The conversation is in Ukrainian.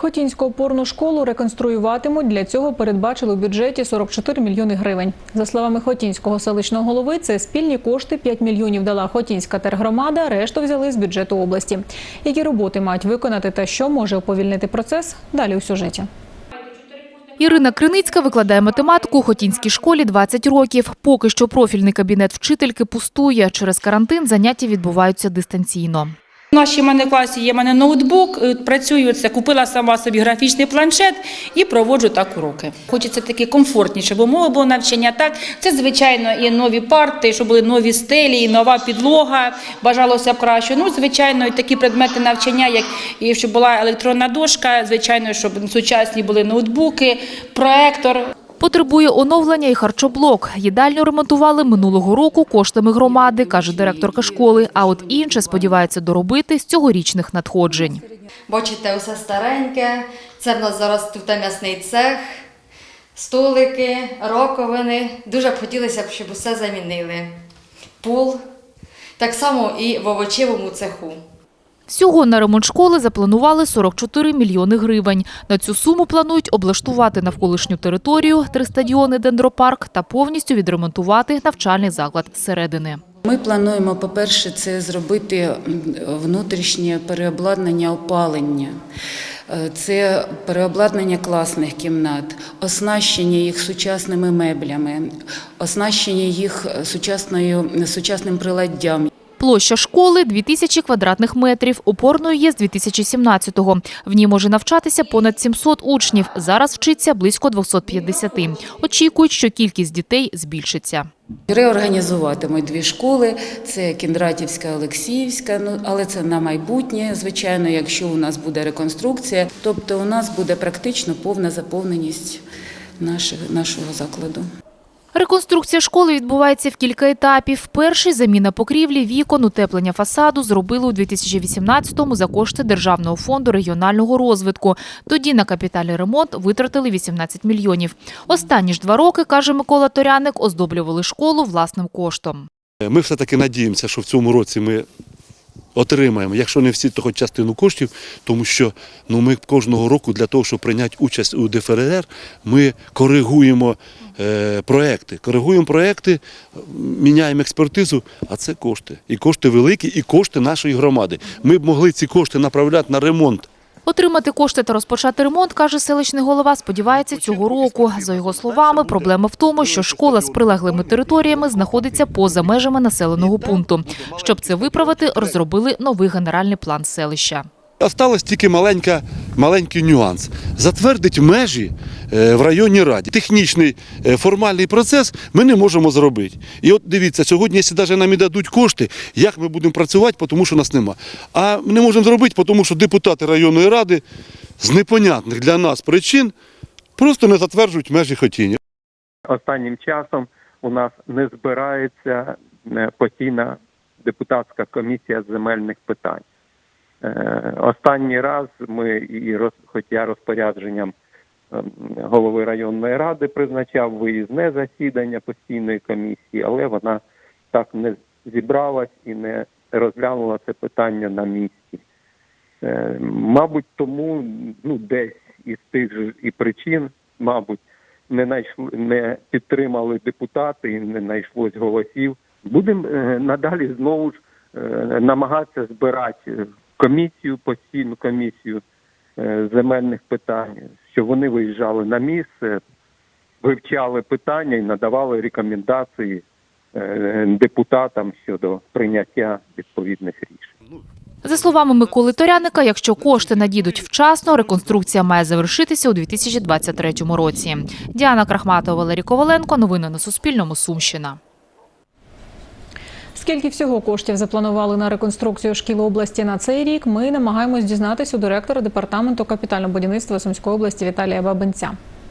Хотінську опорну школу реконструюватимуть. Для цього передбачили у бюджеті 44 мільйони гривень. За словами Хотінського селищного голови, це спільні кошти 5 мільйонів дала Хотінська тергромада, решту взяли з бюджету області. Які роботи мають виконати та що може уповільнити процес? Далі у сюжеті. Ірина Криницька викладає математику у Хотінській школі 20 років. Поки що профільний кабінет вчительки пустує. Через карантин заняття відбуваються дистанційно. У нашій мене класі є мене ноутбук, е, працюю це, купила сама собі графічний планшет і проводжу так уроки. Хочеться таки комфортніше, щоб умови було навчання. Так, це звичайно і нові парти, щоб були нові стелі, і нова підлога. Бажалося б краще. Ну, звичайно, і такі предмети навчання, як і щоб була електронна дошка, звичайно, щоб сучасні були ноутбуки, проектор. Потребує оновлення і харчоблок. Їдальню ремонтували минулого року коштами громади, каже директорка школи. А от інше сподівається доробити з цьогорічних надходжень. Бачите, усе стареньке. Це в нас зараз тут м'ясний цех, столики, раковини. Дуже б хотілося щоб усе замінили. Пул. Так само і в овочевому цеху. Всього на ремонт школи запланували 44 мільйони гривень. На цю суму планують облаштувати навколишню територію, три стадіони «Дендропарк» та повністю відремонтувати навчальний заклад зсередини. Ми плануємо, по-перше, це зробити внутрішнє переобладнання опалення. Е, Це переобладнання класних кімнат, оснащення їх сучасними меблями, оснащення їх сучасною, сучасним приладдям. Площа школи – 2000 квадратних метрів. Опорною є з 2017-го. В ній може навчатися понад 700 учнів. Зараз вчиться близько 250. Очікують, що кількість дітей збільшиться. Реорганізуватимуть дві школи: це Кіндратівська, Олексіївська. Ну але це на майбутнє, звичайно, якщо у нас буде реконструкція, тобто у нас буде практично повна заповненість нашого, закладу. Реконструкція школи відбувається в кілька етапів. Перший – заміна покрівлі, вікон, утеплення фасаду зробили у 2018-му за кошти Державного фонду регіонального розвитку. Тоді на капітальний ремонт витратили 18 мільйонів. Останні ж два роки, каже Микола Торяник, оздоблювали школу власним коштом. Ми все-таки надіємося, що в цьому році ми отримаємо, якщо не всі, то хоч частину коштів, тому що ну, ми кожного року для того, щоб прийняти участь у ДФРР, ми коригуємо е, проекти. Коригуємо проекти, міняємо експертизу, а це кошти. І кошти великі, і кошти нашої громади. Ми б могли ці кошти направляти на ремонт Отримати кошти та розпочати ремонт, каже селищний голова, сподівається цього року. За його словами, проблема в тому, що школа з прилеглими територіями знаходиться поза межами населеного пункту. Щоб це виправити, розробили новий генеральний план селища. Осталось тільки маленька, маленький нюанс. Затвердить межі е, в районній раді. Технічний е, формальний процес ми не можемо зробити. І от дивіться, сьогодні, якщо навіть нам і дадуть кошти, як ми будемо працювати, тому що нас нема. А ми не можемо зробити, тому що депутати районної ради з непонятних для нас причин просто не затверджують межі хотіння. останнім часом у нас не збирається е, постійна депутатська комісія земельних питань. Е, Останній раз ми і роз, хоча розпорядженням ем, голови районної ради призначав виїзне засідання постійної комісії, але вона так не зібралась і не розглянула це питання на місці. Е, Мабуть, тому ну десь із тих же і причин, мабуть, не знайшли, не підтримали депутати і не знайшлось голосів. Будемо е, надалі знову ж намагатися збирати комісію, постійну комісію е, земельних питань, щоб вони виїжджали на місце, вивчали питання і надавали рекомендації е, депутатам щодо прийняття відповідних рішень. За словами Миколи Торяника, якщо кошти надійдуть вчасно, реконструкція має завершитися у 2023 році. Діана Крахматова, Валерій Коваленко. Новини на Суспільному. Сумщина. Скільки всього коштів запланували на реконструкцію шкіл області на цей рік? Ми намагаємось дізнатись у директора департаменту капітального будівництва Сумської області Віталія Бабинця.